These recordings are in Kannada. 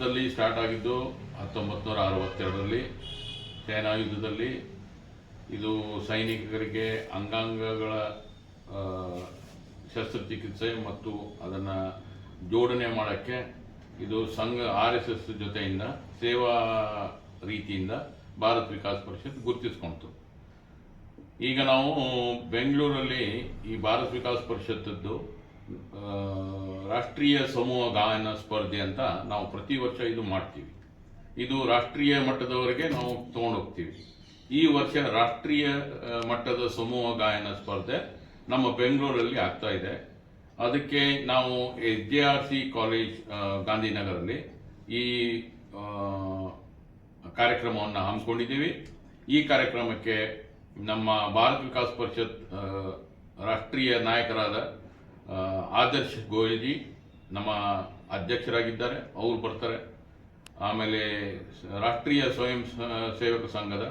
ಭಾರತದಲ್ಲಿ ಸ್ಟಾರ್ಟ್ ಆಗಿದ್ದು ಹತ್ತೊಂಬತ್ತು ನೂರ ಅರವತ್ತೆರಡರಲ್ಲಿ ಸೇನಾ ಯುದ್ಧದಲ್ಲಿ ಇದು ಸೈನಿಕರಿಗೆ ಅಂಗಾಂಗಗಳ ಶಸ್ತ್ರಚಿಕಿತ್ಸೆ ಮತ್ತು ಅದನ್ನು ಜೋಡಣೆ ಮಾಡೋಕ್ಕೆ ಇದು ಸಂಘ ಆರ್ ಎಸ್ ಎಸ್ ಜೊತೆಯಿಂದ, ಸೇವಾ ರೀತಿಯಿಂದ ಭಾರತ್ ವಿಕಾಸ್ ಪರಿಷತ್ ಗುರುತಿಸ್ಕೊಳ್ತು ಈಗ ನಾವು ಬೆಂಗಳೂರಲ್ಲಿ ಈ ಭಾರತ್ ವಿಕಾಸ್ ಪರಿಷತ್ತದ್ದು ರಾಷ್ಟ್ರೀಯ ಸಮೂಹ ಗಾಯನ ಸ್ಪರ್ಧೆ ಅಂತ ನಾವು ಪ್ರತಿ ವರ್ಷ ಇದು ಮಾಡ್ತೀವಿ. ಇದು ರಾಷ್ಟ್ರೀಯ ಮಟ್ಟದವರೆಗೆ ನಾವು ತಗೊಂಡೋಗ್ತೀವಿ. ಈ ವರ್ಷ ರಾಷ್ಟ್ರೀಯ ಮಟ್ಟದ ಸಮೂಹ ಗಾಯನ ಸ್ಪರ್ಧೆ ನಮ್ಮ ಬೆಂಗಳೂರಲ್ಲಿ ಆಗ್ತಾ ಇದೆ. ಅದಕ್ಕೆ ನಾವು ಎಸ್ ಕಾಲೇಜ್ ಗಾಂಧಿನಗರಲ್ಲಿ ಈ ಕಾರ್ಯಕ್ರಮವನ್ನು ಹಮ್ಮಿಕೊಂಡಿದ್ದೀವಿ. ಈ ಕಾರ್ಯಕ್ರಮಕ್ಕೆ ನಮ್ಮ ಭಾರತ ವಿಕಾಸ್ ಪರಿಷತ್ ರಾಷ್ಟ್ರೀಯ ನಾಯಕರಾದ ಆದರ್ಶ್ ಗೋಯಲ್ಜಿ ನಮ್ಮ ಅಧ್ಯಕ್ಷರಾಗಿದ್ದಾರೆ, ಅವರು ಬರ್ತಾರೆ. ಆಮೇಲೆ ರಾಷ್ಟ್ರೀಯ ಸ್ವಯಂ ಸೇವಕ ಸಂಘದ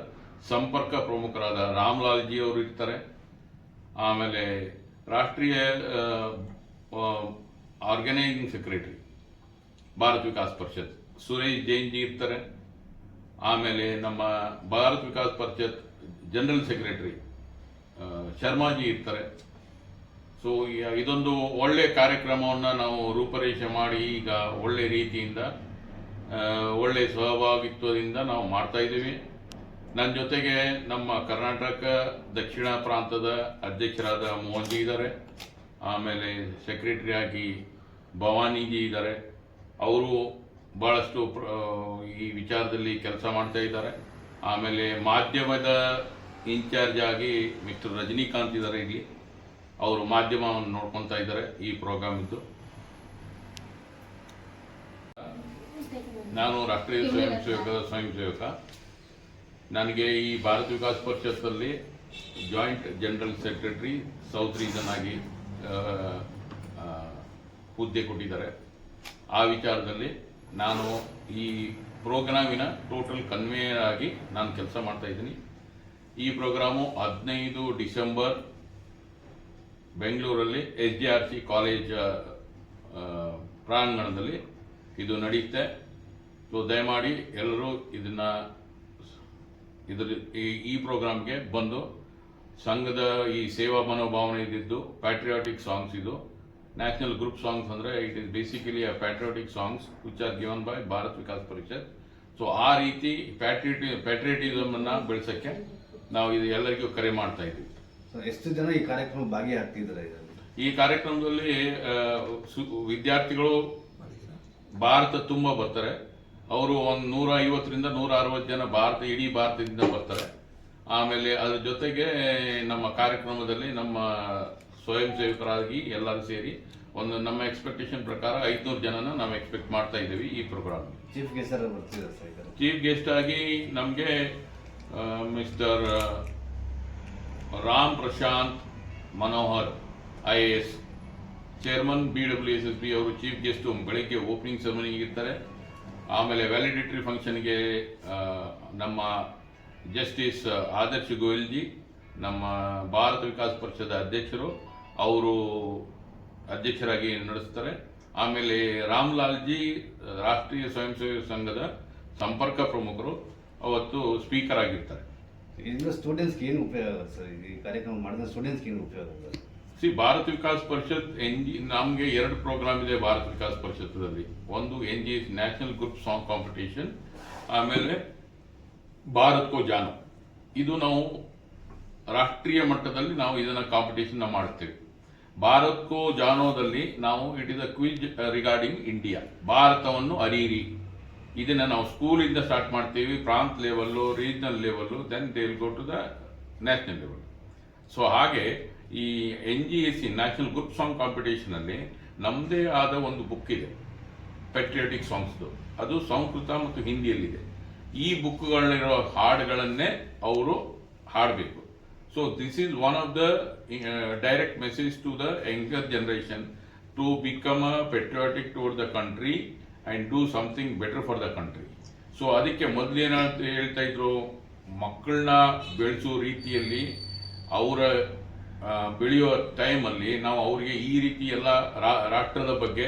ಸಂಪರ್ಕ ಪ್ರಮುಖರಾದ ರಾಮ್ಲಾಲ್ಜಿ ಅವರು ಇರ್ತಾರೆ. ಆಮೇಲೆ ರಾಷ್ಟ್ರೀಯ ಆರ್ಗನೈಸಿಂಗ್ ಸೆಕ್ರೆಟರಿ ಭಾರತ್ ವಿಕಾಸ್ ಪರಿಷತ್, ಸುರೇಶ್ ಜೈನ್ ಜಿ ಇರ್ತಾರೆ. ಆಮೇಲೆ ನಮ್ಮ ಭಾರತ್ ವಿಕಾಸ್ ಪರಿಷತ್ ಜನರಲ್ ಸೆಕ್ರೆಟರಿ ಶರ್ಮಾಜಿ ಇರ್ತಾರೆ. ಸೊ ಇದೊಂದು ಒಳ್ಳೆ ಕಾರ್ಯಕ್ರಮವನ್ನು ನಾವು ರೂಪರೇಷೆ ಮಾಡಿ ಈಗ ಒಳ್ಳೆ ರೀತಿಯಿಂದ ಒಳ್ಳೆ ಸಹಭಾಗಿತ್ವದಿಂದ ನಾವು ಮಾಡ್ತಾ ಇದ್ದೀವಿ. ನನ್ನ ಜೊತೆಗೆ ನಮ್ಮ ಕರ್ನಾಟಕ ದಕ್ಷಿಣ ಪ್ರಾಂತದ ಅಧ್ಯಕ್ಷರಾದ ಮೋಹನ್ಜಿ ಇದ್ದಾರೆ. ಆಮೇಲೆ ಸೆಕ್ರೆಟರಿ ಆಗಿ ಭವಾನಿಜಿ ಇದ್ದಾರೆ. ಅವರು ಪ್ರ- ಈ ವಿಚಾರದಲ್ಲಿ ಕೆಲಸ ಮಾಡ್ತಾ ಇದ್ದಾರೆ. ಆಮೇಲೆ ಮಾಧ್ಯಮದ ಇನ್ಚಾರ್ಜ್ ಆಗಿ ಮಿಸ್ಟರ್ ರಜನಿಕಾಂತ್ ಇದ್ದಾರೆ ಇಲ್ಲಿ. ಅವರು ಮಾಧ್ಯಮವನ್ನು ನೋಡ್ಕೊತಾ ಇದ್ದಾರೆ ಈ ಪ್ರೋಗ್ರಾಮ್ ಇದ್ದು. ನಾನು ರಾಷ್ಟ್ರೀಯ ಸ್ವಯಂ ಸೇವಕದ ಸ್ವಯಂ ಸೇವಕ. ನನಗೆ ಈ Bharata Vikas ಪರಿಷತ್ತಲ್ಲಿ joint general secretary south region ಆಗಿ ಹುದ್ದೆ ಕೊಟ್ಟಿದ್ದಾರೆ. ಆ ವಿಚಾರದಲ್ಲಿ ನಾನು ಈ ಪ್ರೋಗ್ರಾಮಿನ ಟೋಟಲ್ ಕನ್ವೇಯರ್ ಆಗಿ ನಾನು ಕೆಲಸ ಮಾಡ್ತಾ ಇದ್ದೀನಿ. ಈ ಪ್ರೋಗ್ರಾಮು ಹದಿನೈದು ಡಿಸೆಂಬರ್ ಬೆಂಗಳೂರಲ್ಲಿ S D R C college ಪ್ರಾಂಗಣದಲ್ಲಿ ಇದು ನಡೆಯುತ್ತೆ ಸೊ ದಯಮಾಡಿ ಎಲ್ಲರೂ ಇದನ್ನ ಇದ್ರ ಈ- ಪ್ರೋಗ್ರಾಮ್ಗೆ ಬಂದು ಸಂಘದ ಈ ಸೇವಾ ಮನೋಭಾವನೆ ಇದ್ದಿದ್ದು ಪ್ಯಾಟ್ರಿಯಾಟಿಕ್ ಸಾಂಗ್ಸ್ ಇದು. ನ್ಯಾಷನಲ್ ಗ್ರೂಪ್ ಸಾಂಗ್ಸ್ ಅಂದ್ರೆ it is basically a patriotic songs which are given by Bharat Vikas Parishad. So ಆ ರೀತಿ ಪ್ಯಾಟ್ರಿಯಟಿ ಪ್ಯಾಟ್ರಿಯಟಿಸಮನ್ನು ಬೆಳೆಸಕ್ಕೆ ನಾವು ಇದು ಎಲ್ಲರಿಗೂ ಕರೆ ಮಾಡ್ತಾ ಇದ್ದೀವಿ. ಸೊ ಎಷ್ಟು ಜನ ಈ ಕಾರ್ಯಕ್ರಮ ಭಾಗಿಯಾಗ್ತಿದ್ದಾರೆ ಇದರಲ್ಲಿ? ಈ ಕಾರ್ಯಕ್ರಮದಲ್ಲಿ ವಿದ್ಯಾರ್ಥಿಗಳು ಭಾರತ ತುಂಬ ಬರ್ತಾರೆ. ಅವರು ಒಂದು ನೂರ ಐವತ್ತರಿಂದ ನೂರ ಅರವತ್ತು ಜನ ಭಾರತ ಇಡೀ ಭಾರತದಿಂದ ಬರ್ತಾರೆ. ಆಮೇಲೆ ಅದ್ರ ಜೊತೆಗೆ ನಮ್ಮ ಕಾರ್ಯಕ್ರಮದಲ್ಲಿ ನಮ್ಮ ಸ್ವಯಂ ಸೇವಕರಾಗಿ ಎಲ್ಲರೂ ಸೇರಿ ಒಂದು ನಮ್ಮ ಎಕ್ಸ್ಪೆಕ್ಟೇಷನ್ ಪ್ರಕಾರ ಐದ್ನೂರು ಜನನ ನಾವು ಎಕ್ಸ್ಪೆಕ್ಟ್ ಮಾಡ್ತಾ ಇದ್ದೀವಿ ಈ program chief guest chief guest ಆಗಿ ನಮಗೆ mister Ram Prashanth Manohar, I A S chairman, B W S S B ಅವರು ಚೀಫ್ ಗೆಸ್ಟ್ ಬೆಳಗ್ಗೆ ಓಪನಿಂಗ್ ಸೆರೆಮನಿಗೆ ಇರ್ತಾರೆ ಆಮೇಲೆ ವ್ಯಾಲಿಡಿಟರಿ ಫಂಕ್ಷನ್ಗೆ ನಮ್ಮ ಜಸ್ಟಿಸ್ ಆದರ್ಶ್ ಗೋಯಲ್ಜಿ, ನಮ್ಮ ಭಾರತ ವಿಕಾಸ್ ಪರಿಷದ ಅಧ್ಯಕ್ಷರು, ಅವರು ಅಧ್ಯಕ್ಷರಾಗಿ ನಡೆಸ್ತಾರೆ. ಆಮೇಲೆ ರಾಮ್ಲಾಲ್ಜಿ, ರಾಷ್ಟ್ರೀಯ ಸ್ವಯಂ ಸೇವಕ ಸಂಘದ ಸಂಪರ್ಕ ಪ್ರಮುಖರು, ಅವತ್ತು ಸ್ಪೀಕರ್ ಆಗಿರ್ತಾರೆ. ಇದರಿಂದ ಸ್ಟೂಡೆಂಟ್ಸ್ಗೆ ಏನು ಉಪಯೋಗ ಸರ್? ಈ ಕಾರ್ಯಕ್ರಮ ಮಾಡಿದ್ರೆ ಸ್ಟೂಡೆಂಟ್ಸ್ಗೆ ಏನು ಉಪಯೋಗ ಸಿ, ಭಾರತ್ ವಿಕಾಸ್ ಪರಿಷತ್ ಎನ್ ಜಿ ನಮಗೆ ಎರಡು ಪ್ರೋಗ್ರಾಮ್ ಇದೆ ಭಾರತ್ ವಿಕಾಸ್ ಪರಿಷತ್ತದಲ್ಲಿ ಒಂದು N G national group song competition ಆಮೇಲೆ ಭಾರತ್ ಕೋ ಜಾನು. ಇದು ನಾವು ರಾಷ್ಟ್ರೀಯ ಮಟ್ಟದಲ್ಲಿ ನಾವು ಇದನ್ನ ಕಾಂಪಿಟೇಷನ್ ಮಾಡ್ತೇವೆ. ಭಾರತ್ ಕೋ ಜಾನೋದಲ್ಲಿ ನಾವು it is a quiz regarding India ಭಾರತವನ್ನು ಅರಿಯಿರಿ. ಇದನ್ನ ನಾವು ಸ್ಕೂಲಿಂದ ಸ್ಟಾರ್ಟ್ ಮಾಡ್ತೀವಿ, ಪ್ರಾಂತ್ level, regional level then they will go to the national level so ಹಾಗೆ ಈ N G A C national group song ಕಾಂಪಿಟೇಷನಲ್ಲಿ ನಮ್ಮದೇ ಆದ ಒಂದು ಬುಕ್ ಇದೆ ಪೆಟ್ರಿಯಾಟಿಕ್ ಸಾಂಗ್ಸ್ದು ಅದು ಸಂಸ್ಕೃತ ಮತ್ತು ಹಿಂದಿಯಲ್ಲಿದೆ. ಈ ಬುಕ್ಗಳಲ್ಲಿರೋ ಹಾಡುಗಳನ್ನೇ ಅವರು ಹಾಡಬೇಕು. So this is one of the direct message to the younger generation to become a patriotic toward the country and do something better for the country so ಅದಕ್ಕೆ ಮೊದಲೇನಂತ ಹೇಳ್ತಾ ಇದ್ರು ಮಕ್ಕಳನ್ನ ಬೆಳೆಸೋ ರೀತಿಯಲ್ಲಿ ಅವರ ಬೆಳೆಯೋ ಟೈಮಲ್ಲಿ ನಾವು ಅವರಿಗೆ ಈ ರೀತಿ ಎಲ್ಲ ರಾಷ್ಟ್ರದ ಬಗ್ಗೆ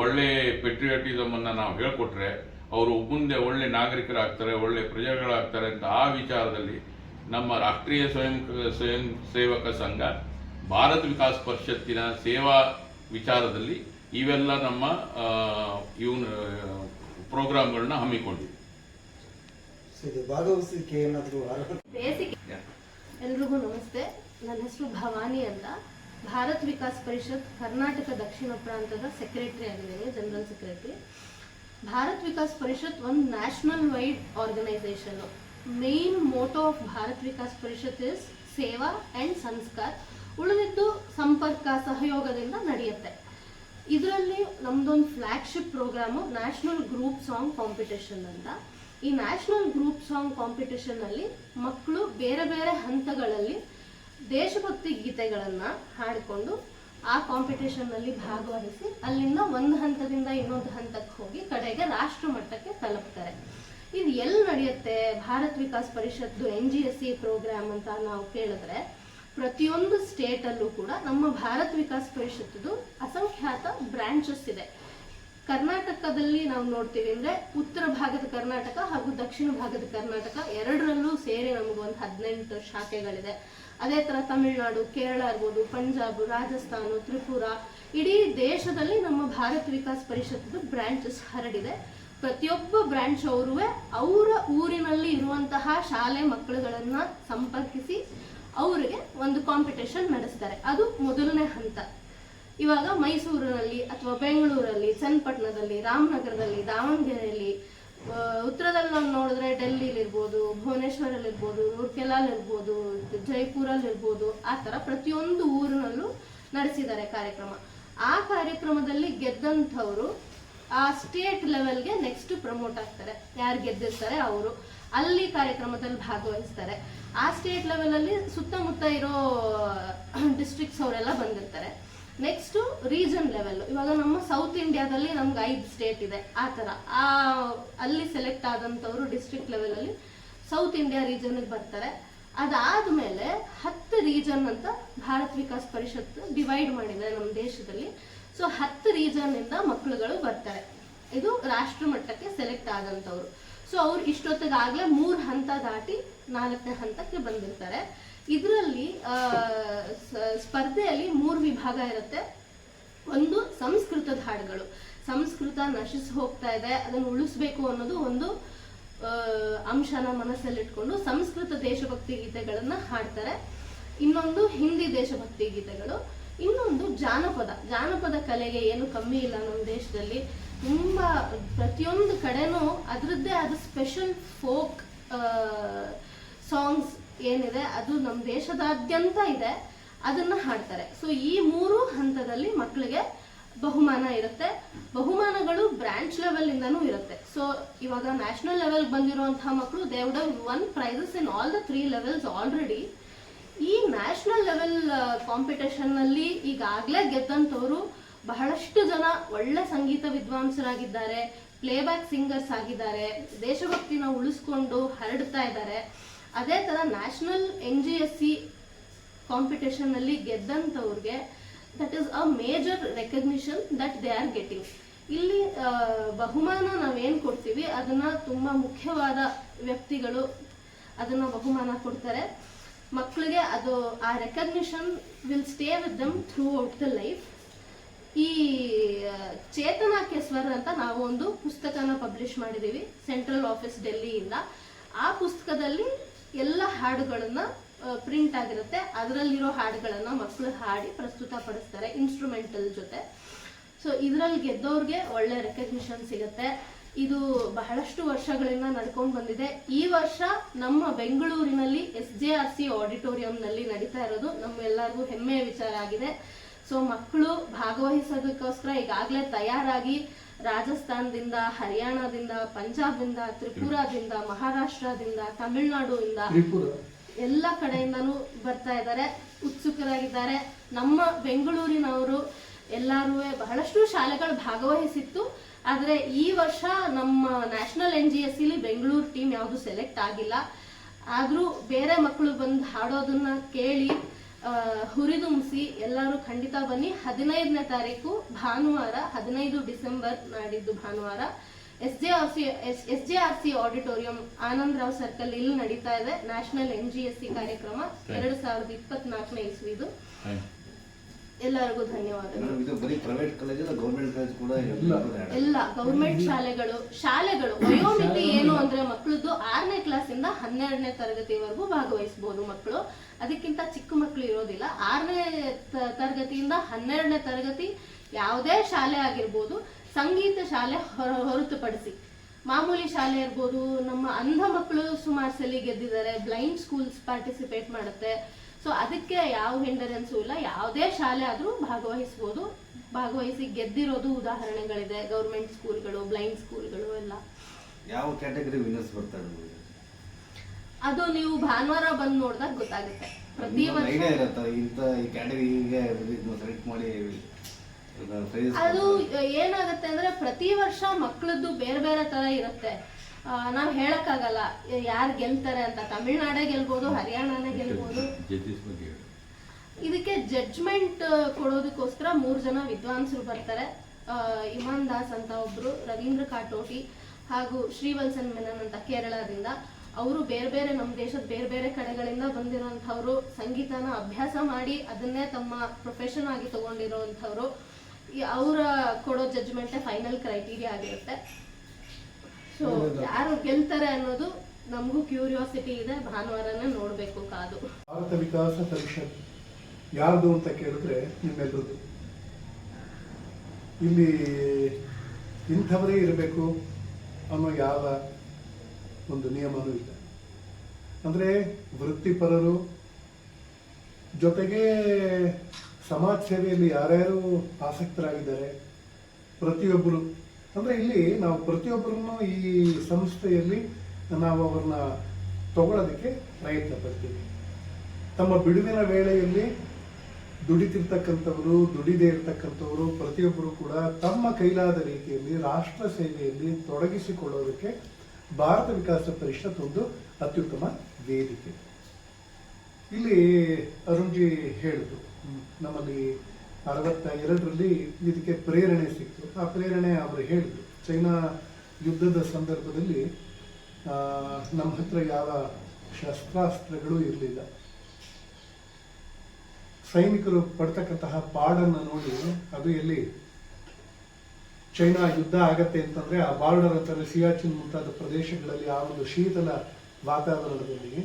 ಒಳ್ಳೆ ಪೆಟ್ರಿಯಾಟಿಸಮ್ ಅನ್ನ ನಾವು ಹೇಳ್ಕೊಟ್ರೆ, ಅವರು ಮುಂದೆ ಒಳ್ಳೆ ನಾಗರಿಕರಾಗ್ತಾರೆ, ಒಳ್ಳೆ ಪ್ರಜೆಗಳಾಗ್ತಾರೆ ಅಂತ ಆ ವಿಚಾರದಲ್ಲಿ ನಮ್ಮ ರಾಷ್ಟ್ರೀಯ ಸ್ವಯಂ ಸ್ವಯಂ ಸೇವಕ ಸಂಘ, ಭಾರತ ವಿಕಾಸ್ ಪರಿಷತ್ತಿನ ಸೇವಾ ವಿಚಾರದಲ್ಲಿ ಇವೆಲ್ಲ ನಮ್ಮ ಇವನ್ ಪ್ರೋಗ್ರಾಮ್ಗಳನ್ನ ಹಮ್ಮಿಕೊಂಡಿದೆ ಸೊ ಇದು ಭಾಗವಹಿಸಲಿಕ್ಕೆ ಏನಾದರೂ ಬೇಸಿಕ್ ಎಲ್ರಿಗೂ ನಮಸ್ತೆ. ನನ್ನ ಹೆಸರು ಭವಾನಿ ಅಂತ. ಭಾರತ್ ವಿಕಾಸ್ ಪರಿಷತ್ ಕರ್ನಾಟಕ ದಕ್ಷಿಣ ಪ್ರಾಂತದ ಸೆಕ್ರೆಟರಿ ಆಗಿದ್ದೇನೆ ಜನರಲ್ ಸೆಕ್ರೆಟರಿ. ಭಾರತ್ ವಿಕಾಸ್ ಪರಿಷತ್ ಒಂದು national wide organisation. Main motto of Bharat Vikas Parishad is seva and sanskar. ಉಳಿದಿದ್ದು ಸಂಪರ್ಕ ಸಹಯೋಗದಿಂದ ನಡೆಯುತ್ತೆ. ಇದರಲ್ಲಿ ನಮ್ದೊಂದು flagship program national group song competition ಅಂತ. ಈ ನ್ಯಾಷನಲ್ ಗ್ರೂಪ್ ಸಾಂಗ್ ಕಾಂಪಿಟೇಷನ್ ಅಲ್ಲಿ ಮಕ್ಕಳು ಬೇರೆ ಬೇರೆ ಹಂತಗಳಲ್ಲಿ ದೇಶಭಕ್ತಿ ಗೀತೆಗಳನ್ನು ಹಾಡಿಕೊಂಡು ಆ ಕಾಂಪಿಟೇಷನ್ನಲ್ಲಿ ಭಾಗವಹಿಸಿ ಅಲ್ಲಿಂದ ಒಂದು ಹಂತದಿಂದ ಇನ್ನೊಂದು ಹಂತಕ್ಕೆ ಹೋಗಿ ಕಡೆಗೆ ರಾಷ್ಟ್ರ ಮಟ್ಟಕ್ಕೆ ತಲುಪ್ತಾರೆ. ಇದು ಎಲ್ಲಿ ನಡೆಯುತ್ತೆ? Bharat Vikas Parishad N G S C program ಅಂತ ನಾವು ಕೇಳಿದ್ರೆ ಪ್ರತಿಯೊಂದು ಸ್ಟೇಟಲ್ಲೂ ಕೂಡ ನಮ್ಮ ಭಾರತ್ ವಿಕಾಸ್ ಪರಿಷತ್ತು ಅಸಂಖ್ಯಾತ ಬ್ರಾಂಚಸ್ ಇದೆ. ಕರ್ನಾಟಕದಲ್ಲಿ ನಾವು ನೋಡ್ತೀವಿ ಅಂದ್ರೆ ಉತ್ತರ ಭಾಗದ ಕರ್ನಾಟಕ ಹಾಗೂ ದಕ್ಷಿಣ ಭಾಗದ ಕರ್ನಾಟಕ ಎರಡರಲ್ಲೂ ಸೇರಿ ನಮಗೊಂದು ಹದಿನೆಂಟು ಶಾಖೆಗಳಿದೆ. ಅದೇ ತರ ತಮಿಳುನಾಡು, ಕೇರಳ ಇರ್ಬೋದು ಪಂಜಾಬ್, ರಾಜಸ್ಥಾನ, ತ್ರಿಪುರ, ಇಡೀ ದೇಶದಲ್ಲಿ ನಮ್ಮ ಭಾರತ್ ವಿಕಾಸ್ ಪರಿಷತ್ದು ಬ್ರಾಂಚಸ್ ಹರಡಿದೆ. ಪ್ರತಿಯೊಬ್ಬ ಬ್ರಾಂಚ್ ಅವರು ಅವರ ಊರಿನಲ್ಲಿ ಇರುವಂತಹ ಶಾಲೆ ಮಕ್ಕಳುಗಳನ್ನ ಸಂಪರ್ಕಿಸಿ ಅವರಿಗೆ ಒಂದು ಕಾಂಪಿಟೇಷನ್ ನಡೆಸ್ತಾರೆ. ಅದು ಮೊದಲನೇ ಹಂತ. ಇವಾಗ ಮೈಸೂರಿನಲ್ಲಿ ಅಥವಾ ಬೆಂಗಳೂರಲ್ಲಿ, ಚನ್ನಪಟ್ಟಣದಲ್ಲಿ, ರಾಮನಗರದಲ್ಲಿ, ದಾವಣಗೆರೆಯಲ್ಲಿ ಉತ್ತರದಲ್ಲಿ ನಾವು ನೋಡಿದ್ರೆ ಡೆಲ್ಲಿಲಿ ಇರ್ಬೋದು ಭುವನೇಶ್ವರಲ್ಲಿ ಇರ್ಬೋದು ರೂರ್ಕೆಲಾಲ್ ಇರ್ಬೋದು ಜೈಪುರಲ್ಲಿ ಇರ್ಬೋದು, ಆ ತರ ಪ್ರತಿಯೊಂದು ಊರಿನಲ್ಲೂ ನಡೆಸಿದ್ದಾರೆ ಕಾರ್ಯಕ್ರಮ. ಆ ಕಾರ್ಯಕ್ರಮದಲ್ಲಿ ಗೆದ್ದಂಥವ್ರು ಆ ಸ್ಟೇಟ್ ಲೆವೆಲ್ಗೆ ನೆಕ್ಸ್ಟ್ ಪ್ರಮೋಟ್ ಆಗ್ತಾರೆ. ಯಾರು ಗೆದ್ದಿರ್ತಾರೆ? ಅವರು. ಅಲ್ಲಿ ಕಾರ್ಯಕ್ರಮದಲ್ಲಿ ಭಾಗವಹಿಸ್ತಾರೆ. ಆ ಸ್ಟೇಟ್ ಲೆವೆಲಲ್ಲಿ ಸುತ್ತಮುತ್ತ ಇರೋ ಡಿಸ್ಟ್ರಿಕ್ಟ್ಸ್ ಅವರೆಲ್ಲ ಬಂದಿರ್ತಾರೆ. ನೆಕ್ಸ್ಟ್ ರೀಜನ್ ಲೆವೆಲ್ ಇವಾಗ ನಮ್ಮ ಸೌತ್ ಇಂಡಿಯಾದಲ್ಲಿ ನಮ್ಗೆ ಐದು ಸ್ಟೇಟ್ ಇದೆ. ಆ ಥರ. ಆ, ಅಲ್ಲಿ ಸೆಲೆಕ್ಟ್ ಆದಂಥವರು ಡಿಸ್ಟ್ರಿಕ್ಟ್ ಲೆವೆಲಲ್ಲಿ ಸೌತ್ ಇಂಡಿಯಾ ರೀಜನ್ ಬರ್ತಾರೆ. ಅದಾದ್ಮೇಲೆ ಹತ್ತು ರೀಜನ್ ಅಂತ ಭಾರತ್ ವಿಕಾಸ್ ಪರಿಷತ್ ಡಿವೈಡ್ ಮಾಡಿದೆ ನಮ್ಮ ದೇಶದಲ್ಲಿ. ಸೊ ಹತ್ತು ರೀಜನ್ ಇಂದ ಮಕ್ಕಳುಗಳು ಬರ್ತಾರೆ. ಇದು ರಾಷ್ಟ್ರ ಮಟ್ಟಕ್ಕೆ ಸೆಲೆಕ್ಟ್ ಆದಂತವ್ರು ಸೊ ಅವ್ರು ಇಷ್ಟೊತ್ತಿಗಾಗ್ಲೇ ಮೂರ್ ಹಂತ ದಾಟಿ ನಾಲ್ಕನೇ ಹಂತಕ್ಕೆ ಬಂದಿರ್ತಾರೆ. ಇದರಲ್ಲಿ ಸ್ಪರ್ಧೆಯಲ್ಲಿ ಮೂರು ವಿಭಾಗ ಇರುತ್ತೆ. ಒಂದು ಸಂಸ್ಕೃತದ ಹಾಡುಗಳು ಸಂಸ್ಕೃತ ನಶಿಸಿ ಹೋಗ್ತಾ ಇದೆ, ಅದನ್ನು ಉಳಿಸ್ಬೇಕು ಅನ್ನೋದು ಒಂದು ಅಂಶನ ಮನಸ್ಸಲ್ಲಿಟ್ಕೊಂಡು ಸಂಸ್ಕೃತ ದೇಶಭಕ್ತಿ ಗೀತೆಗಳನ್ನ ಹಾಡ್ತಾರೆ. ಇನ್ನೊಂದು ಹಿಂದಿ ದೇಶಭಕ್ತಿ ಗೀತೆಗಳು. ಇನ್ನೊಂದು ಜಾನಪದ. ಜಾನಪದ ಕಲೆಗೆ ಏನು ಕಮ್ಮಿ ಇಲ್ಲ ನಮ್ಮ ದೇಶದಲ್ಲಿ. ತುಂಬಾ ಪ್ರತಿಯೊಂದು ಕಡೆನೂ ಅದರದ್ದೇ ಆದ ಸ್ಪೆಷಲ್ ಫೋಕ್ ಸಾಂಗ್ಸ್ ಏನಿದೆ, ಅದು ನಮ್ಮ ದೇಶದಾದ್ಯಂತ ಇದೆ, ಅದನ್ನ ಹಾಡ್ತಾರೆ. ಸೊ ಈ ಮೂರು ಹಂತದಲ್ಲಿ ಮಕ್ಕಳಿಗೆ ಬಹುಮಾನ ಇರುತ್ತೆ. ಬಹುಮಾನಗಳು ಬ್ರಾಂಚ್ ಲೆವೆಲ್ ಇಂದನೂ ಇರುತ್ತೆ. ಸೊ ಇವಾಗ ನ್ಯಾಷನಲ್ ಲೆವೆಲ್ ಬಂದಿರುವಂತಹ ಮಕ್ಕಳು they would won prizes in all the three levels already ಈ ನ್ಯಾಷನಲ್ ಲೆವೆಲ್ ಕಾಂಪಿಟೇಷನ್ನಲ್ಲಿ ಈಗಾಗಲೇ ಗೆದ್ದಂತವರು ಬಹಳಷ್ಟು ಜನ ಒಳ್ಳೆ ಸಂಗೀತ ವಿದ್ವಾಂಸರಾಗಿದ್ದಾರೆ ಪ್ಲೇಬ್ಯಾಕ್ ಸಿಂಗರ್ಸ್ ಆಗಿದ್ದಾರೆ, ದೇಶಭಕ್ತಿನ ಉಳಿಸ್ಕೊಂಡು ಹರಡ್ತಾ ಇದ್ದಾರೆ. ಅದೇ ತರ national N G S C competition ಅಲ್ಲಿ ಗೆದ್ದಂಥವ್ರಿಗೆ that is a major recognition that they are getting ಇಲ್ಲಿ ಬಹುಮಾನ ನಾವೇನು ಕೊಡ್ತೀವಿ, ಅದನ್ನ ತುಂಬಾ ಮುಖ್ಯವಾದ ವ್ಯಕ್ತಿಗಳು ಅದನ್ನ ಬಹುಮಾನ ಕೊಡ್ತಾರೆ. ಮಕ್ಕಳಿಗೆ ಅದು, ಆ recognition will stay with them throughout the life ಈ ಚೇತನ ಕೆಸ್ವರ್ ಅಂತ ನಾವು ಒಂದು ಪುಸ್ತಕನ ಪಬ್ಲಿಷ್ ಮಾಡಿದೀವಿ ಸೆಂಟ್ರಲ್ ಆಫೀಸ್ ಡೆಲ್ಲಿಯಿಂದ ಆ ಪುಸ್ತಕದಲ್ಲಿ ಎಲ್ಲ ಹಾಡುಗಳನ್ನ ಪ್ರಿಂಟ್ ಆಗಿರುತ್ತೆ. ಅದರಲ್ಲಿರೋ ಹಾಡುಗಳನ್ನ ಮಕ್ಕಳು ಹಾಡಿ ಪ್ರಸ್ತುತ ಪಡಿಸ್ತಾರೆ ಇನ್ಸ್ಟ್ರೂಮೆಂಟಲ್ ಜೊತೆ. ಸೊ ಇದರಲ್ಲಿ ಗೆದ್ದವ್ರಿಗೆ ಒಳ್ಳೆ ರೆಕಗ್ನಿಷನ್ ಸಿಗುತ್ತೆ. ಇದು ಬಹಳಷ್ಟು ವರ್ಷಗಳಿಂದ ನಡ್ಕೊಂಡು ಬಂದಿದೆ. ಈ ವರ್ಷ ನಮ್ಮ ಬೆಂಗಳೂರಿನಲ್ಲಿ ಎಸ್ ಜೆ ಆರ್ ಸಿ ಆಡಿಟೋರಿಯಂನಲ್ಲಿ ನಡೀತಾ ಇರೋದು ನಮ್ಮೆಲ್ಲರಿಗೂ ಹೆಮ್ಮೆಯ ವಿಚಾರ ಆಗಿದೆ. ಸೊ ಮಕ್ಕಳು ಭಾಗವಹಿಸೋದಕ್ಕೋಸ್ಕರ ಈಗಾಗಲೇ ತಯಾರಾಗಿ ರಾಜಸ್ಥಾನದಿಂದ ಹರಿಯಾಣದಿಂದ ಪಂಜಾಬ್ದಿಂದ ತ್ರಿಪುರಾದಿಂದ ಮಹಾರಾಷ್ಟ್ರದಿಂದ ತಮಿಳುನಾಡುವಿಂದ ಎಲ್ಲ ಕಡೆಯಿಂದನೂ ಬರ್ತಾ ಇದ್ದಾರೆ ಉತ್ಸುಕರಾಗಿದ್ದಾರೆ. ನಮ್ಮ ಬೆಂಗಳೂರಿನವರು ಎಲ್ಲರೂ ಬಹಳಷ್ಟು ಶಾಲೆಗಳು ಭಾಗವಹಿಸಿತ್ತು. ಆದರೆ ಈ ವರ್ಷ ನಮ್ಮ ನ್ಯಾಷನಲ್ ಎನ್ ಜಿ ಎಸ್ ಸಿಲಿ ಬೆಂಗಳೂರು ಟೀಮ್ ಯಾವುದು ಸೆಲೆಕ್ಟ್ ಆಗಿಲ್ಲ. ಆದರೂ ಬೇರೆ ಮಕ್ಕಳು ಬಂದು ಹಾಡೋದನ್ನ ಕೇಳಿ ಹುರಿದುಂಬಿಸಿ ಎಲ್ಲರೂ ಖಂಡಿತ ಬನ್ನಿ. ಹದಿನೈದನೇ ತಾರೀಕು ಭಾನುವಾರ ಹದಿನೈದು ಡಿಸೆಂಬರ್ ನಾಡಿದ್ದು ಭಾನುವಾರ. S J R C S J R C auditorium Anand Rao circle ಇಲ್ಲಿ ನಡೀತಾ ಇದೆ. National N G S C ಕಾರ್ಯಕ್ರಮ ಎರಡು ಸಾವಿರದ ಇಪ್ಪತ್ನಾಲ್ಕನೇ ಇಸ್ವಿದು. ಎಲ್ಲರಿಗೂ ಧನ್ಯವಾದಗಳು ಮೇಡಮ್ ಇದು ಬರೀ ಪ್ರೈವೇಟ್ ಕಾಲೇಜ್ ಅಲ್ಲ ಗೌರ್ಮೆಂಟ್ ಕಾಲೇಜ್ ಕೂಡ ಇದೆ. ಎಲ್ಲ ಗೌರ್ಮೆಂಟ್ ಶಾಲೆಗಳು ಶಾಲೆಗಳು ವಯೋಮಿತಿ ಏನು ಅಂದ್ರೆ ಮಕ್ಕಳದ್ದು ಆರನೇ ಕ್ಲಾಸಿಂದ ಹನ್ನೆರಡನೇ ತರಗತಿವರೆಗೂ ಭಾಗವಹಿಸಬಹುದು ಮಕ್ಕಳು ಅದಕ್ಕಿಂತ ಚಿಕ್ಕ ಮಕ್ಕಳು ಇರೋದಿಲ್ಲ. ಆರನೇ ತ- ತರಗತಿಯಿಂದ ಹನ್ನೆರಡನೇ ತರಗತಿ ಯಾವುದೇ ಶಾಲೆ ಆಗಿರ್ಬೋದು ಸಂಗೀತ ಶಾಲೆ ಹೊರ- ಹೊರತುಪಡಿಸಿ. ಮಾಮೂಲಿ ಶಾಲೆ ಇರ್ಬೋದು ನಮ್ಮ ಅಂಧ ಮಕ್ಕಳು ಸುಮಾರು ಸಲ ಗೆದ್ದಿದ್ದಾರೆ ಬ್ಲೈಂಡ್ ಸ್ಕೂಲ್ಸ್ ಪಾರ್ಟಿಸಿಪೇಟ್ ಮಾಡುತ್ತೆ. ಸೊ ಅದಕ್ಕೆ ಯಾವ ಹಿಂಡರೆನ್ಸು ಇಲ್ಲ. ಯಾವುದೇ ಶಾಲೆ ಆದರೂ ಭಾಗವಹಿಸ್ಬೋದು. ಭಾಗವಹಿಸಿ ಗೆದ್ದಿರೋದು ಉದಾಹರಣೆಗಳಿದೆ. ಗೌರ್ಮೆಂಟ್ ಸ್ಕೂಲ್ಗಳು ಬ್ಲೈಂಡ್ ಸ್ಕೂಲ್ಗಳು ಎಲ್ಲ. ಯಾವ ಕ್ಯಾಟಗರಿ ವಿನ್ನರ್ಸ್ ಬರ್ತಾರೆ ಅದು ನೀವು ಭಾನುವಾರ ಬಂದು ನೋಡಿದಾಗ ಗೊತ್ತಾಗುತ್ತೆ. ಪ್ರತಿ ಐಡಿಯಾ ವರ್ಷ ಇರತ್ತ? ಇಂಥ ಈ ಕ್ಯಾಟಗರಿಗೆ ಸೆಲೆಕ್ಟ್ ಮಾಡಿ ಪ್ರೈಸ್ ಅದು ಏನಾಗುತ್ತೆ ಅಂದ್ರೆ ಪ್ರತಿ ವರ್ಷ ಮಕ್ಕಳದ್ದು ಬೇರೆ ಬೇರೆ ತರ ಇರುತ್ತೆ. ನಾವ್ ಹೇಳಕ್ಕಾಗಲ್ಲ. ಯಾರು ಗೆಲ್ತಾರೆ ಅಂತ. ತಮಿಳ್ನಾಡೇ ಗೆಲ್ಬೋದು ಹರಿಯಾಣನೇ ಗೆಲ್ಬೋದು. ಇದಕ್ಕೆ ಜಡ್ಜ್ಮೆಂಟ್ ಕೊಡೋದಕ್ಕೋಸ್ಕರ ಮೂರು ಜನ ವಿದ್ವಾಂಸರು ಬರ್ತಾರೆ. ಇಮಾನ್ ದಾಸ್ ಅಂತ ಒಬ್ರು ರವೀಂದ್ರ ಕಾಟೋಟಿ ಹಾಗೂ ಶ್ರೀವಲ್ಸನ್ ಮೆನನ್ ಅಂತ ಕೇರಳದಿಂದ. ಅವರು ಬೇರೆ ಬೇರೆ ನಮ್ಮ ದೇಶದ ಬೇರೆ ಬೇರೆ ಕಡೆಗಳಿಂದ ಬಂದಿರೋಂಥವ್ರು. ಸಂಗೀತನ ಅಭ್ಯಾಸ ಮಾಡಿ ಅದನ್ನೇ ತಮ್ಮ ಪ್ರೊಫೆಷನ್ ಆಗಿ ತಗೊಂಡಿರೋಂಥವ್ರು. ಅವರ ಕೊಡೋ ಜಡ್ಜ್ಮೆಂಟೇ ಫೈನಲ್ ಕ್ರೈಟೀರಿಯಾ ಆಗಿರುತ್ತೆ. ಸೊ ಯಾರು ಗೆಲ್ತಾರೆ ಅನ್ನೋದು ನಮಗೂ ಕ್ಯೂರಿಯಾಸಿಟಿ ಇದೆ ಭಾನುವಾರನೇ ನೋಡಬೇಕು ಕಾದು. ಭಾರತ ವಿಕಾಸ ಪರಿಷತ್ ಯಾರ್ದು ಅಂತ ಕೇಳಿದ್ರೆ ನಿಮ್ಮೆಲ್ಲರದು ಇಲ್ಲಿ ಇಂಥವರೇ ಇರಬೇಕು ಅನ್ನೋ ಯಾವ ಒಂದು ನಿಯಮನೂ ಇಲ್ಲ. ಅಂದರೆ ವೃತ್ತಿಪರರು ಜೊತೆಗೆ ಸಮಾಜ ಸೇವೆಯಲ್ಲಿ ಯಾರ್ಯಾರು ಆಸಕ್ತರಾಗಿದ್ದಾರೆ ಪ್ರತಿಯೊಬ್ಬರು ಅಂದರೆ ಇಲ್ಲಿ ನಾವು ಪ್ರತಿಯೊಬ್ಬರನ್ನು ಈ ಸಂಸ್ಥೆಯಲ್ಲಿ ನಾವು ಅವ್ರನ್ನ ತಗೊಳ್ಳೋದಕ್ಕೆ ಪ್ರಯತ್ನ ಪಡ್ತೀವಿ. ತಮ್ಮ ಬಿಡುವಿನ ವೇಳೆಯಲ್ಲಿ ದುಡಿತಿರ್ತಕ್ಕಂಥವರು, ದುಡಿದೇ ಇರ್ತಕ್ಕಂಥವರು ಪ್ರತಿಯೊಬ್ಬರು ಕೂಡ ತಮ್ಮ ಕೈಲಾದ ರೀತಿಯಲ್ಲಿ ರಾಷ್ಟ್ರ ಸೇವೆಯಲ್ಲಿ ತೊಡಗಿಸಿಕೊಳ್ಳೋದಕ್ಕೆ ಭಾರತ ವಿಕಾಸ ಪರಿಷತ್ ಒಂದು ಅತ್ಯುತ್ತಮ ವೇದಿಕೆ. ಇಲ್ಲಿ ಅರುಣ್ಜಿ ಹೇಳಿದ್ರು ನಮ್ಮಲ್ಲಿ ಅರವತ್ತ ಎರಡರಲ್ಲಿ ಇದಕ್ಕೆ ಪ್ರೇರಣೆ ಸಿಕ್ತು. ಆ ಪ್ರೇರಣೆ ಅವರು ಹೇಳಿದ್ರು, ಚೈನಾ ಯುದ್ಧದ ಸಂದರ್ಭದಲ್ಲಿ ನಮ್ಮ ಹತ್ರ ಯಾವ ಶಸ್ತ್ರಾಸ್ತ್ರಗಳು ಇರಲಿಲ್ಲ. ಸೈನಿಕರು ಪಡ್ತಕ್ಕಂತಹ ಪಾಡನ್ನು ನೋಡಿ, ಅದು ಎಲ್ಲಿ ಚೈನಾ ಯುದ್ಧ ಆಗತ್ತೆ ಅಂತಂದ್ರೆ ಆ ಬಾರ್ಡರ್ ಹತ್ರ ಸಿಯಾಚಿನ್ ಮುಂತಾದ ಪ್ರದೇಶಗಳಲ್ಲಿ ಆ ಒಂದು ಶೀತಲ ವಾತಾವರಣದಲ್ಲಿ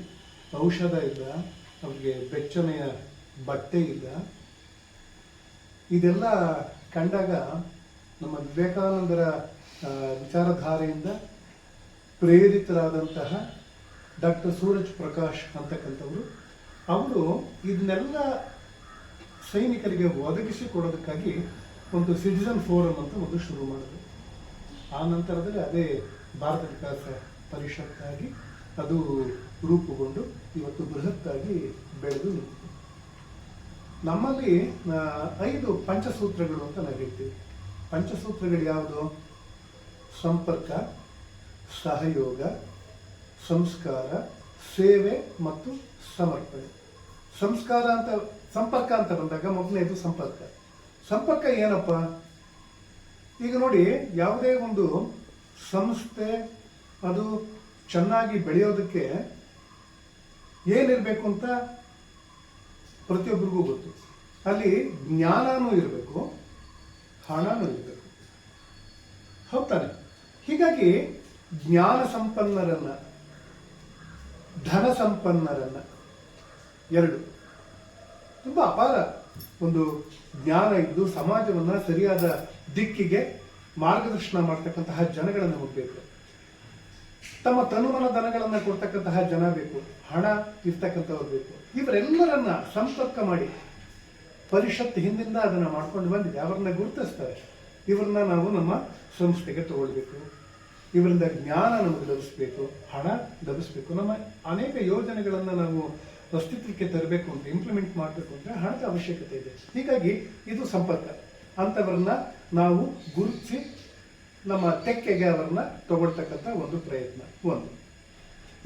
ಔಷಧ ಇಲ್ಲ, ಅವ್ರಿಗೆ ಬೆಚ್ಚನೆಯ ಬಟ್ಟೆ ಇಲ್ಲ ಇದೆಲ್ಲ ಕಂಡಾಗ ನಮ್ಮ ವಿವೇಕಾನಂದರ ವಿಚಾರಧಾರೆಯಿಂದ ಪ್ರೇರಿತರಾದಂತಹ ಡಾಕ್ಟರ್ ಸೂರಜ್ ಪ್ರಕಾಶ್ ಅಂತಕ್ಕಂಥವರು, ಅವರು ಇದನ್ನೆಲ್ಲ ಸೈನಿಕರಿಗೆ ಒದಗಿಸಿ ಕೊಡೋದಕ್ಕಾಗಿ ಒಂದು ಸಿಟಿಸನ್ ಫೋರಮ್ ಅಂತ ಒಂದು ಶುರು ಮಾಡಿದ್ರು. ಆ ನಂತರದಲ್ಲಿ ಅದೇ ಭಾರತ ವಿಕಾಸ ಪರಿಷತ್ತಾಗಿ ಅದು ರೂಪುಗೊಂಡು ಇವತ್ತು ಬೃಹತ್ತಾಗಿ ಬೆಳೆದು ನಿಂತಿದೆ. ನಮ್ಮಲ್ಲಿ ಐದು ಪಂಚಸೂತ್ರಗಳು ಅಂತ ನಾವು ಹೇಳ್ತೀವಿ. ಪಂಚಸೂತ್ರಗಳು ಯಾವುದು? ಸಂಪರ್ಕ, ಸಹಯೋಗ, ಸಂಸ್ಕಾರ, ಸೇವೆ ಮತ್ತು ಸಮರ್ಪಣೆ. ಸಂಸ್ಕಾರ ಅಂತ, ಸಂಪರ್ಕ ಅಂತ ಬಂದಾಗ ಮೊದಲನೇದು ಸಂಪರ್ಕ. ಸಂಪರ್ಕ ಏನಪ್ಪ? ಈಗ ನೋಡಿ, ಯಾವುದೇ ಒಂದು ಸಂಸ್ಥೆ ಅದು ಚೆನ್ನಾಗಿ ಬೆಳೆಯೋದಕ್ಕೆ ಏನಿರಬೇಕು ಅಂತ ಪ್ರತಿಯೊಬ್ಬರಿಗೂ ಗೊತ್ತು. ಅಲ್ಲಿ ಜ್ಞಾನನೂ ಇರಬೇಕು, ಹಣನೂ ಇರಬೇಕು. ಹೌದಾನೆ ಹೀಗಾಗಿ ಜ್ಞಾನ ಸಂಪನ್ನರನ್ನ, ಧನ ಸಂಪನ್ನರನ್ನ ಎರಡು. ತುಂಬಾ ಅಪಾರ ಒಂದು ಜ್ಞಾನ ಇದ್ದು ಸಮಾಜವನ್ನ ಸರಿಯಾದ ದಿಕ್ಕಿಗೆ ಮಾರ್ಗದರ್ಶನ ಮಾಡ್ತಕ್ಕಂತಹ ಜನಗಳನ್ನು ಹುಟ್ಟಬೇಕು ತಮ್ಮ ತನುಮನ ದನಗಳನ್ನ ಕೊಡ್ತಕ್ಕಂತಹ ಜನ ಬೇಕು. ಹಣ ಇರ್ತಕ್ಕಂಥವ್ರು ಬೇಕು. ಇವರೆಲ್ಲರನ್ನ ಸಂಪರ್ಕ ಮಾಡಿ ಪರಿಷತ್ ಹಿಂದಿಂದ ಅದನ್ನ ಮಾಡ್ಕೊಂಡು ಬಂದಿದೆ. ಅವರನ್ನ ಗುರುತಿಸ್ತಾರೆ. ಇವ್ರನ್ನ ನಾವು ನಮ್ಮ ಸಂಸ್ಥೆಗೆ ತಗೊಳ್ಬೇಕು. ಇವರಿಂದ ಜ್ಞಾನ ನಮಗೆ ಲಭಿಸ್ಬೇಕು. ಹಣ ಲಭಿಸ್ಬೇಕು. ನಮ್ಮ ಅನೇಕ ಯೋಜನೆಗಳನ್ನ ನಾವು ಅಸ್ತಿತ್ವಕ್ಕೆ ತರಬೇಕು ಅಂತ ಇಂಪ್ಲಿಮೆಂಟ್ ಮಾಡಬೇಕು ಅಂದ್ರೆ ಹಣದ ಅವಶ್ಯಕತೆ ಇದೆ. ಹೀಗಾಗಿ ಇದು ಸಂಪರ್ಕ. ಅಂತವರನ್ನ ನಾವು ಗುರುತಿಸಿ ನಮ್ಮ ತೆಕ್ಕೆಗೆ ಅವರನ್ನ ತಗೊಳ್ತಕ್ಕಂಥ ಒಂದು ಪ್ರಯತ್ನ. ಒಂದು.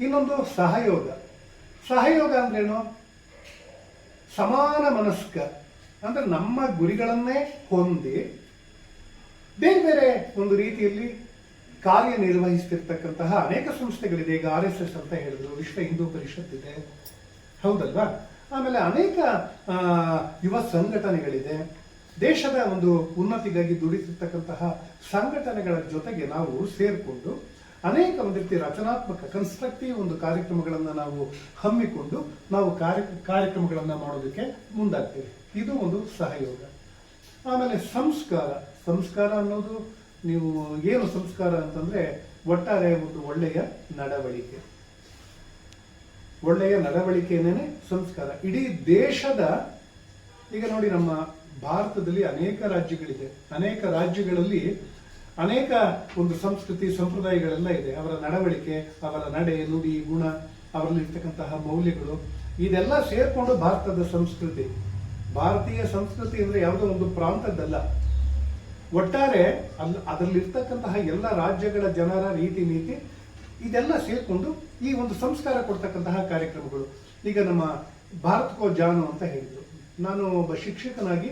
ಇನ್ನೊಂದು ಸಹಯೋಗ. ಸಹಯೋಗ ಅಂದ್ರೇನು? ಸಮಾನ ಮನಸ್ಕ. ಅಂದ್ರೆ ನಮ್ಮ ಗುರಿಗಳನ್ನೇ ಹೊಂದಿ ಬೇರೆ ಬೇರೆ ಒಂದು ರೀತಿಯಲ್ಲಿ ಕಾರ್ಯನಿರ್ವಹಿಸ್ತಿರ್ತಕ್ಕಂತಹ ಅನೇಕ ಸಂಸ್ಥೆಗಳಿದೆ. ಈಗ ಆರ್ ಎಸ್ ಎಸ್ ಅಂತ ಹೇಳಿದ್ರು, ವಿಶ್ವ ಹಿಂದೂ ಪರಿಷತ್ ಇದೆ. ಹೌದಲ್ವಾ? ಆಮೇಲೆ ಅನೇಕ ಯುವ ಸಂಘಟನೆಗಳಿದೆ. ದೇಶದ ಒಂದು ಉನ್ನತಿಗಾಗಿ ದುಡಿಸಿರ್ತಕ್ಕಂತಹ ಸಂಘಟನೆಗಳ ಜೊತೆಗೆ ನಾವು ಸೇರಿಕೊಂಡು ಅನೇಕ ಒಂದು ರೀತಿ ರಚನಾತ್ಮಕ ಕನ್ಸ್ಟ್ರಕ್ಟಿವ್ ಒಂದು ಕಾರ್ಯಕ್ರಮಗಳನ್ನು ನಾವು ಹಮ್ಮಿಕೊಂಡು ನಾವು ಕಾರ್ಯ, ಕಾರ್ಯಕ್ರಮಗಳನ್ನು ಮಾಡೋದಕ್ಕೆ ಮುಂದಾಗ್ತೇವೆ. ಇದು ಒಂದು ಸಹಯೋಗ. ಆಮೇಲೆ ಸಂಸ್ಕಾರ. ಸಂಸ್ಕಾರ ಅನ್ನೋದು ನೀವು ಏನು ಸಂಸ್ಕಾರ ಅಂತಂದ್ರೆ ಒಟ್ಟಾರೆ ಒಂದು ಒಳ್ಳೆಯ ನಡವಳಿಕೆ. ಒಳ್ಳೆಯ ನಡವಳಿಕೆನೇ ಸಂಸ್ಕಾರ. ಇಡೀ ದೇಶದ, ಈಗ ನೋಡಿ ನಮ್ಮ ಭಾರತದಲ್ಲಿ ಅನೇಕ ರಾಜ್ಯಗಳಿದೆ. ಅನೇಕ ರಾಜ್ಯಗಳಲ್ಲಿ ಅನೇಕ ಒಂದು ಸಂಸ್ಕೃತಿ ಸಂಪ್ರದಾಯಗಳೆಲ್ಲ ಇದೆ. ಅವರ ನಡವಳಿಕೆ, ಅವರ ನಡೆ, ನುಡಿ, ಗುಣ, ಅವರಲ್ಲಿರ್ತಕ್ಕಂತಹ ಮೌಲ್ಯಗಳು, ಇದೆಲ್ಲ ಸೇರಿಕೊಂಡು ಭಾರತದ ಸಂಸ್ಕೃತಿ. ಭಾರತೀಯ ಸಂಸ್ಕೃತಿ ಅಂದ್ರೆ ಯಾವುದೋ ಒಂದು ಪ್ರಾಂತದ್ದಲ್ಲ. ಒಟ್ಟಾರೆ ಅಲ್ಲಿ ಅದರಲ್ಲಿರ್ತಕ್ಕಂತಹ ಎಲ್ಲ ರಾಜ್ಯಗಳ ಜನರ ರೀತಿ ನೀತಿ, ಇದೆಲ್ಲ ಸೇರಿಕೊಂಡು ಈ ಒಂದು ಸಂಸ್ಕಾರ ಕೊಡ್ತಕ್ಕಂತಹ ಕಾರ್ಯಕ್ರಮಗಳು. ಈಗ ನಮ್ಮ ಭಾರತ್ಕೋ ಜಾನು ಅಂತ ಹೇಳಿದ್ರು. ನಾನು ಒಬ್ಬ ಶಿಕ್ಷಕನಾಗಿ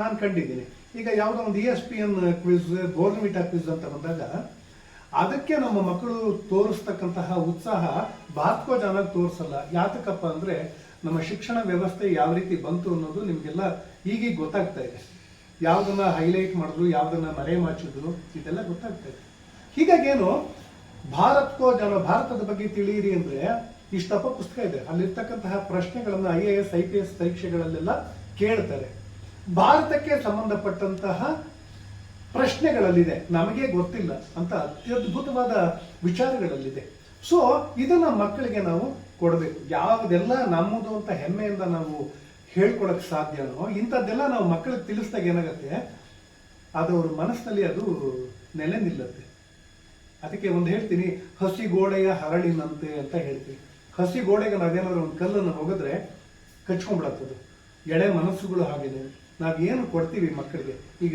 ನಾನು ಕಂಡಿದ್ದೀನಿ. ಈಗ ಯಾವುದೋ ಒಂದು E S P N quiz Bournvita quiz ಅಂತ ಬಂದಾಗ, ಅದಕ್ಕೆ ನಮ್ಮ ಮಕ್ಕಳು ತೋರಿಸ್ತಕ್ಕಂತಹ ಉತ್ಸಾಹ ಬಾತ್ಕೋ ಜಾನಾಗ ತೋರಿಸಲ್ಲ. ಯಾತಕ್ಕಪ್ಪ ಅಂದ್ರೆ ನಮ್ಮ ಶಿಕ್ಷಣ ವ್ಯವಸ್ಥೆ ಯಾವ ರೀತಿ ಬಂತು ಅನ್ನೋದು ನಿಮಗೆಲ್ಲ ಈಗೀಗ ಗೊತ್ತಾಗ್ತಾ ಇದೆ. ಯಾವ್ದನ್ನ ಹೈಲೈಟ್ ಮಾಡಿದ್ರು, ಯಾವ್ದನ್ನ ಮರೆ ಮಾಚಿದ್ರು, ಇದೆಲ್ಲ ಗೊತ್ತಾಗ್ತಾ ಇದೆ. ಹೀಗಾಗಿ ಏನು ಭಾರತ್ಕೋ ಜನ, ಭಾರತದ ಬಗ್ಗೆ ತಿಳಿಯಿರಿ ಅಂದ್ರೆ ಇಷ್ಟಪ್ಪ ಪುಸ್ತಕ ಇದೆ. ಅಲ್ಲಿರ್ತಕ್ಕಂತಹ ಪ್ರಶ್ನೆಗಳನ್ನ I A S I P S ಪರೀಕ್ಷೆಗಳಲ್ಲೆಲ್ಲ ಕೇಳ್ತಾರೆ. ಭಾರತಕ್ಕೆ ಸಂಬಂಧಪಟ್ಟಂತಹ ಪ್ರಶ್ನೆಗಳಲ್ಲಿದೆ. ನಮಗೆ ಗೊತ್ತಿಲ್ಲ ಅಂತ ಅತ್ಯದ್ಭುತವಾದ ವಿಚಾರಗಳಲ್ಲಿದೆ. ಸೊ ಇದನ್ನ ಮಕ್ಕಳಿಗೆ ನಾವು ಕೊಡಬೇಕು. ಯಾವುದೆಲ್ಲ ನಮ್ಮದು ಅಂತ ಹೆಮ್ಮೆಯಿಂದ ನಾವು ಹೇಳ್ಕೊಳಕ್ ಸಾಧ್ಯನೋ ಇಂಥದ್ದೆಲ್ಲ ನಾವು ಮಕ್ಕಳಿಗೆ ತಿಳಿಸಿದಾಗ ಏನಾಗುತ್ತೆ? ಅದು ಅವ್ರ ಮನಸ್ಸಿನಲ್ಲಿ ಅದು ನೆಲೆ ನಿಲ್ಲತ್ತೆ. ಅದಕ್ಕೆ ಒಂದು ಹೇಳ್ತೀನಿ, ಹಸಿ ಗೋಡೆಯ ಹರಳಿನಂತೆ ಅಂತ ಹೇಳ್ತೀನಿ. ಹಸಿ ಗೋಡೆಗೆ ನಾವೇನಾದ್ರೂ ಒಂದು ಕಲ್ಲನ್ನು ಹೋಗಿದ್ರೆ ಕಚ್ಕೊಂಡ್ಬಿಡತ್ತದು. ಎಳೆ ಮನಸ್ಸುಗಳು ಹಾಗೇನೆ. ನಾವೇನು ಕೊಡ್ತೀವಿ ಮಕ್ಕಳಿಗೆ? ಈಗ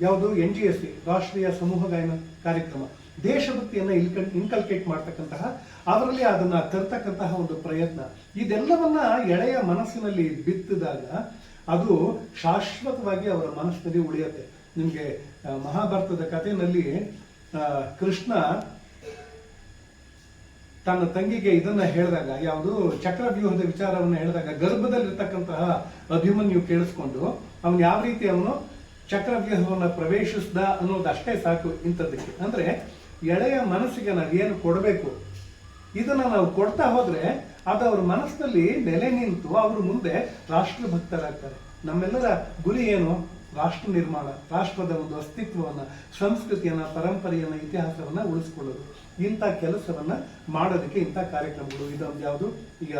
ಯಾವುದು ಎನ್ ಜಿ ಎಸ್ ಸಿ, ರಾಷ್ಟ್ರೀಯ ಸಮೂಹ ಗಾಯನ ಕಾರ್ಯಕ್ರಮ, ದೇಶಭಕ್ತಿಯನ್ನ ಇಲ್ಕ ಇನ್ಕಲ್ಕೇಟ್ ಮಾಡ್ತಕ್ಕಂತಹ ಅವರಲ್ಲಿ ಅದನ್ನ ತರ್ತಕ್ಕಂತಹ ಒಂದು ಪ್ರಯತ್ನ. ಇದೆಲ್ಲವನ್ನ ಎಳೆಯ ಮನಸ್ಸಿನಲ್ಲಿ ಬಿತ್ತಿದಾಗ ಅದು ಶಾಶ್ವತವಾಗಿ ಅವರ ಮನಸ್ಸಿನಲ್ಲಿ ಉಳಿಯುತ್ತೆ. ನಿಮಗೆ ಮಹಾಭಾರತದ ಕಥೆಯಲ್ಲಿ ಕೃಷ್ಣ ತನ್ನ ತಂಗಿಗೆ ಇದನ್ನ ಹೇಳಿದಾಗ, ಯಾವುದು ಚಕ್ರವ್ಯೂಹದ ವಿಚಾರವನ್ನು ಹೇಳಿದಾಗ, ಗರ್ಭದಲ್ಲಿರ್ತಕ್ಕಂತಹ ಅಭಿಮನ್ಯು ಕೇಳಿಸ್ಕೊಂಡು, ಅವನು ಯಾವ ರೀತಿ ಅವನು ಚಕ್ರವ್ಯೂಹವನ್ನು ಪ್ರವೇಶಿಸ್ದ ಅನ್ನೋದಷ್ಟೇ ಸಾಕು ಇಂಥದ್ದಕ್ಕೆ. ಅಂದ್ರೆ ಎಳೆಯ ಮನಸ್ಸಿಗೆ ನಾವೇನು ಕೊಡಬೇಕು? ಇದನ್ನ ನಾವು ಕೊಡ್ತಾ ಹೋದ್ರೆ ಅದು ಅವ್ರ ಮನಸ್ಸಿನಲ್ಲಿ ನೆಲೆ ನಿಂತು ಅವರು ಮುಂದೆ ರಾಷ್ಟ್ರ ಭಕ್ತರಾಗ್ತಾರೆ ನಮ್ಮೆಲ್ಲರ ಗುರಿ ಏನು? ರಾಷ್ಟ್ರ ನಿರ್ಮಾಣ, ರಾಷ್ಟ್ರದ ಒಂದು ಅಸ್ತಿತ್ವವನ್ನ, ಸಂಸ್ಕೃತಿಯನ್ನ, ಪರಂಪರೆಯನ್ನ, ಇತಿಹಾಸವನ್ನ ಉಳಿಸ್ಕೊಳ್ಳೋದು. ಇಂಥ ಕೆಲಸವನ್ನ ಮಾಡೋದಕ್ಕೆ ಇಂಥ ಕಾರ್ಯಕ್ರಮಗಳು. ಇದೊಂದು ಯಾವುದು? ಈಗ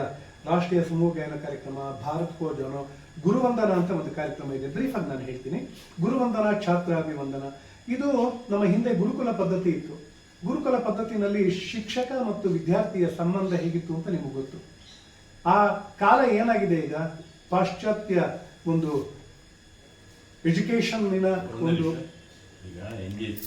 ರಾಷ್ಟ್ರೀಯ ಸಮೂಹ ಗಾಯನ ಕಾರ್ಯಕ್ರಮ, ಭಾರತ್ ಕೋ ಜನೋ, ಗುರುವಂದನ ಅಂತ ಒಂದು ಕಾರ್ಯಕ್ರಮ ಇದೆ. ಬ್ರೀಫಾಗಿ ನಾನು ಹೇಳ್ತೀನಿ. ಗುರುವಂದನ, ಛಾತ್ರಾಭಿವಂದನ. ಇದು ನಮ್ಮ ಹಿಂದೆ ಗುರುಕುಲ ಪದ್ಧತಿ ಇತ್ತು. ಗುರುಕುಲ ಪದ್ಧತಿನಲ್ಲಿ ಶಿಕ್ಷಕ ಮತ್ತು ವಿದ್ಯಾರ್ಥಿಯ ಸಂಬಂಧ ಹೇಗಿತ್ತು ಅಂತ ನಿಮಗೆ ಗೊತ್ತು. ಆ ಕಾಲ ಏನಾಗಿದೆ ಈಗ? ಪಾಶ್ಚಾತ್ಯ ಒಂದು ಎಜುಕೇಶನ್ನಿನ ಒಂದು ಈಗ ಎನ್ ಜಿ ಎಸ್